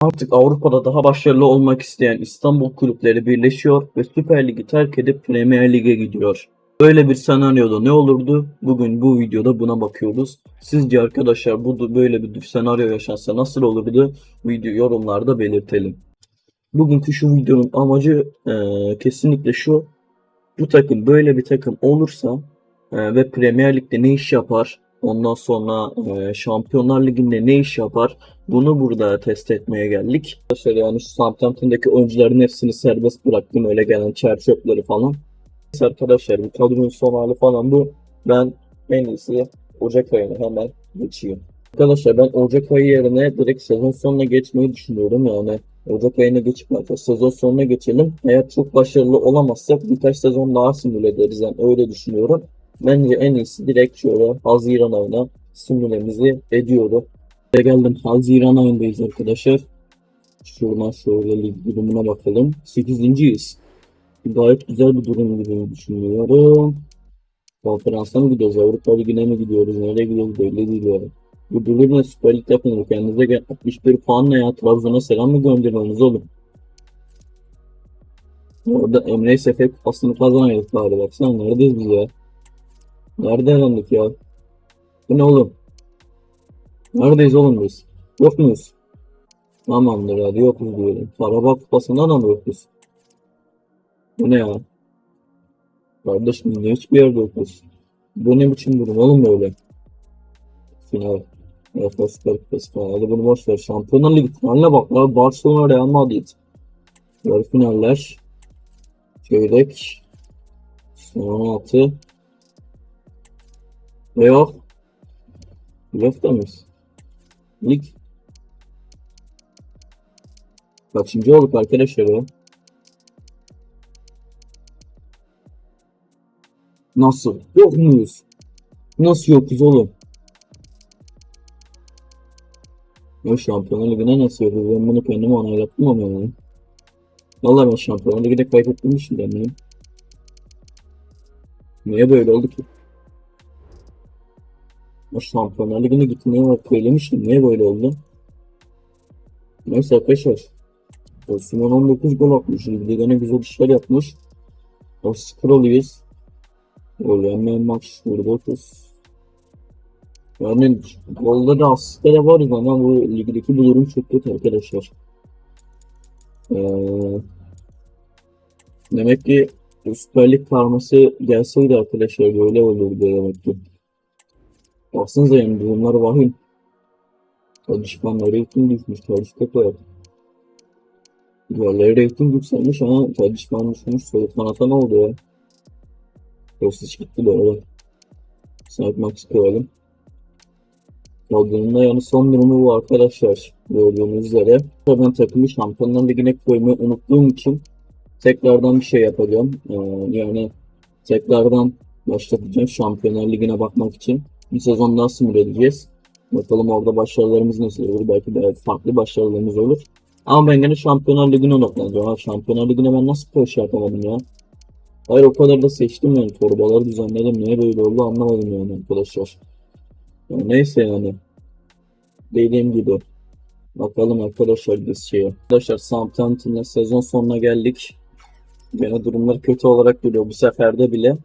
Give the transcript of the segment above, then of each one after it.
Artık Avrupa'da daha başarılı olmak isteyen İstanbul kulüpleri birleşiyor ve Süper Lig'i terk edip Premier Lig'e gidiyor. Böyle bir senaryoda ne olurdu? Bugün bu videoda buna bakıyoruz. Sizce arkadaşlar bu böyle bir senaryo yaşansa nasıl olurdu? Video yorumlarda belirtelim. Bugünkü şu videonun amacı eee, kesinlikle şu. Bu takım böyle bir takım olursa eee, ve Premier Lig'de ne iş yapar? Ondan sonra eee, Şampiyonlar Ligi'nde ne iş yapar? Bunu burada test etmeye geldik. Arkadaşlar yani şu Southampton'daki oyuncuların hepsini serbest bıraktım. Öyle gelen çer çöpleri falan. Neyse Arkadaşlar bu kadronun son hali falan bu. Ben en iyisi Ocak ayına hemen geçeyim. Arkadaşlar ben Ocak ayı yerine direkt sezon sonuna geçmeyi düşünüyorum yani. Ocak ayına geçip sezon sonuna geçelim. Eğer çok başarılı olamazsak birkaç sezon daha simüle ederiz yani öyle düşünüyorum. Bence en iyisi direkt şöyle Haziran ayına simülemizi ediyorum. Ve geldim Haziran ayındayız arkadaşlar. Şuradan şöyle lig durumuna bakalım. 8.yiz. Gayet güzel bir durum gibi düşünüyorum. Konferansa mı gidiyoruz? Avrupa Ligi'ne mi gidiyoruz? Nereye gidiyoruz? Belli değil yani. Bu durumla Süper Lig yapın. Kendinize gel. 61 puan ne ya? Trabzon'a selam mı gönderiyorsunuz oğlum? Orada Emre Sefe kupasını kazanıyoruz bari baksana. Neredeyiz biz ya? Nerede elendik ya? Bu ne oğlum? Neredeyiz oğlum biz? Yok muyuz? Tamamdır hadi yokuz diyelim. Karabağ kupasından da mı yokuz? Bu ne ya? Kardeşim niye hiçbir yerde yokuz? Bu ne biçim durum oğlum böyle? Final. Süper Kupası falan. Hadi bunu boş ver. Şampiyonlar Ligi finaline bak ya. Barcelona Real Madrid. Yarı finaller. Çeyrek. Son 16. Playoff. Playoff'ta mıyız? Lig. Kaçıncı olduk arkadaşlar ya? Nasıl? Yok muyuz? Nasıl yokuz oğlum? Ya Şampiyonlar Ligi'ne nasıl yokuz? Ben bunu kendime onaylattım ama yani. Vallahi ben Şampiyonlar Ligi'de kaybettim düşündüm benim. Niye böyle oldu ki? O Şampiyonlar Ligi'ne bak söylemiştim. Niye böyle oldu? Neyse arkadaşlar. Osman 19 gol atmış. Ligde gene güzel işler yapmış. O scrolluyuz. Öğrenmeyen maç burada 30. Yani golda da asiste de varız ama bu ligdeki bu durum çok kötü arkadaşlar. Ee, demek ki Süper Lig karması gelseydi arkadaşlar böyle olurdu demek ki. Baksanıza yani durumlar vahim. Tadişmanlar reyting düşmüş. Tadişte koyar. Diğerleri reyting yükselmiş ama Tadişman düşmüş. Soğuk kanata ne oldu ya? Rostic gitti böyle. Saat Max koyalım. Kadronun yani son durumu bu arkadaşlar. Gördüğünüz üzere. Ben takımı Şampiyonlar Ligi'ne koymayı unuttuğum için tekrardan bir şey yapacağım. Ee, yani tekrardan başlatacağım Şampiyonlar Ligi'ne bakmak için. Bir sezon daha simüle edeceğiz. Bakalım orada başarılarımız nasıl olur. Belki de farklı başarılarımız olur. Ama ben gene Şampiyonlar Ligi'ne odaklanacağım. Ha, Şampiyonlar Ligi'ne ben nasıl bir şey yapamadım ya? Hayır o kadar da seçtim yani torbaları düzenledim. Niye böyle oldu anlamadım yani arkadaşlar. Ya neyse yani. Dediğim gibi. Bakalım arkadaşlar biz şeye. Arkadaşlar Southampton'la sezon sonuna geldik. Gene durumlar kötü olarak duruyor bu seferde bile.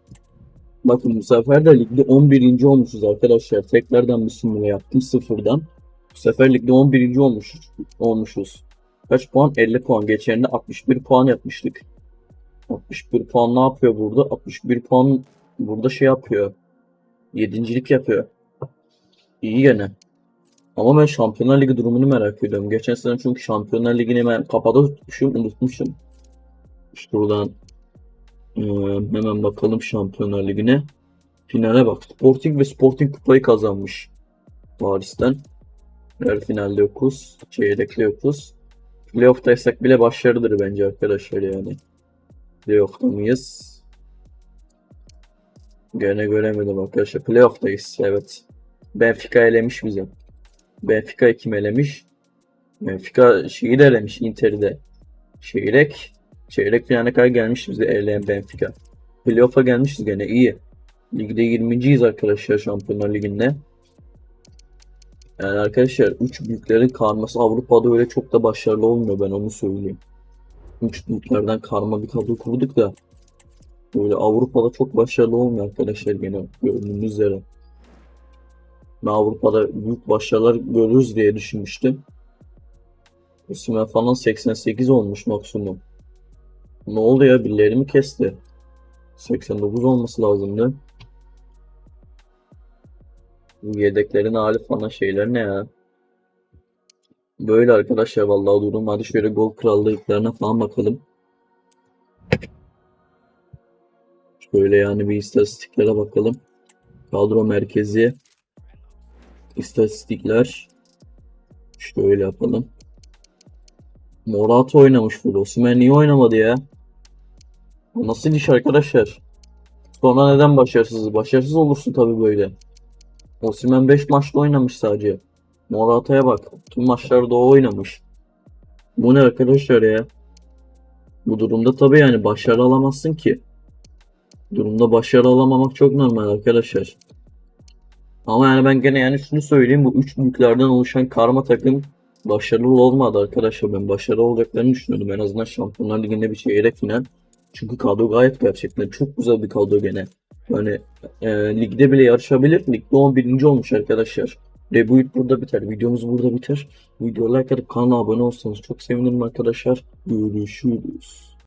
Bakın bu sefer de ligde 11. olmuşuz arkadaşlar. Tekrardan bir simüle yaptım sıfırdan. Bu sefer ligde 11. olmuş, olmuşuz. Kaç puan? 50 puan. Geçeninde 61 puan yapmıştık. 61 puan ne yapıyor burada? 61 puan burada şey yapıyor. Yedincilik yapıyor. İyi gene. Ama ben Şampiyonlar Ligi durumunu merak ediyorum. Geçen sene çünkü Şampiyonlar Ligi'ni ben kafada tutmuşum, unutmuşum. Şuradan ee, hemen bakalım Şampiyonlar Ligi'ne. Finale bak. Sporting ve Sporting kupayı kazanmış. Paris'ten. Yarı finalde yokuz. Çeyrekte yokuz. Playoff'taysak bile başarıdır bence arkadaşlar yani. Playoff'ta mıyız? Gene göremedim arkadaşlar. Playoff'tayız evet. Benfica elemiş bizi. Benfica kim elemiş? Benfica şeyi de elemiş. Inter'i de. Çeyrek. Çeyrek finale kadar gelmiş bizi eleyen Benfica. Playoff'a gelmişiz gene iyi. Ligde 20.yiz arkadaşlar Şampiyonlar Ligi'nde. Yani arkadaşlar 3 büyüklerin karması Avrupa'da öyle çok da başarılı olmuyor ben onu söyleyeyim. 3 büyüklerden karma bir kadro kurduk da böyle Avrupa'da çok başarılı olmuyor arkadaşlar gene gördüğünüz üzere. Ben Avrupa'da büyük başarılar görürüz diye düşünmüştüm. Osimhen falan 88 olmuş maksimum. Ne oldu ya birileri mi kesti? 89 olması lazımdı. Bu yedeklerin hali falan şeyler ne ya? Böyle arkadaşlar vallahi durum. Hadi şöyle gol krallıklarına falan bakalım. Şöyle yani bir istatistiklere bakalım. Kadro merkezi. İstatistikler. Şöyle yapalım. Morata oynamış burada. Osimhen niye oynamadı ya? Nasıl iş arkadaşlar? Sonra neden başarısız? Başarısız olursun tabii böyle. Osimhen 5 maçta oynamış sadece. Morata'ya bak. Tüm maçlarda o oynamış. Bu ne arkadaşlar ya? Bu durumda tabii yani başarı alamazsın ki. Durumda başarı alamamak çok normal arkadaşlar. Ama yani ben gene yani şunu söyleyeyim. Bu üç büyüklerden oluşan karma takım başarılı olmadı arkadaşlar. Ben başarılı olacaklarını düşünüyordum. En azından Şampiyonlar Ligi'nde bir çeyrek final. Çünkü kadro gayet gerçekten çok güzel bir kadro gene. Yani e, ligde bile yarışabilir. Ligde 11. olmuş arkadaşlar. Debut burada biter. Videomuz burada biter. Videoya like atıp kanala abone olsanız çok sevinirim arkadaşlar. Görüşürüz.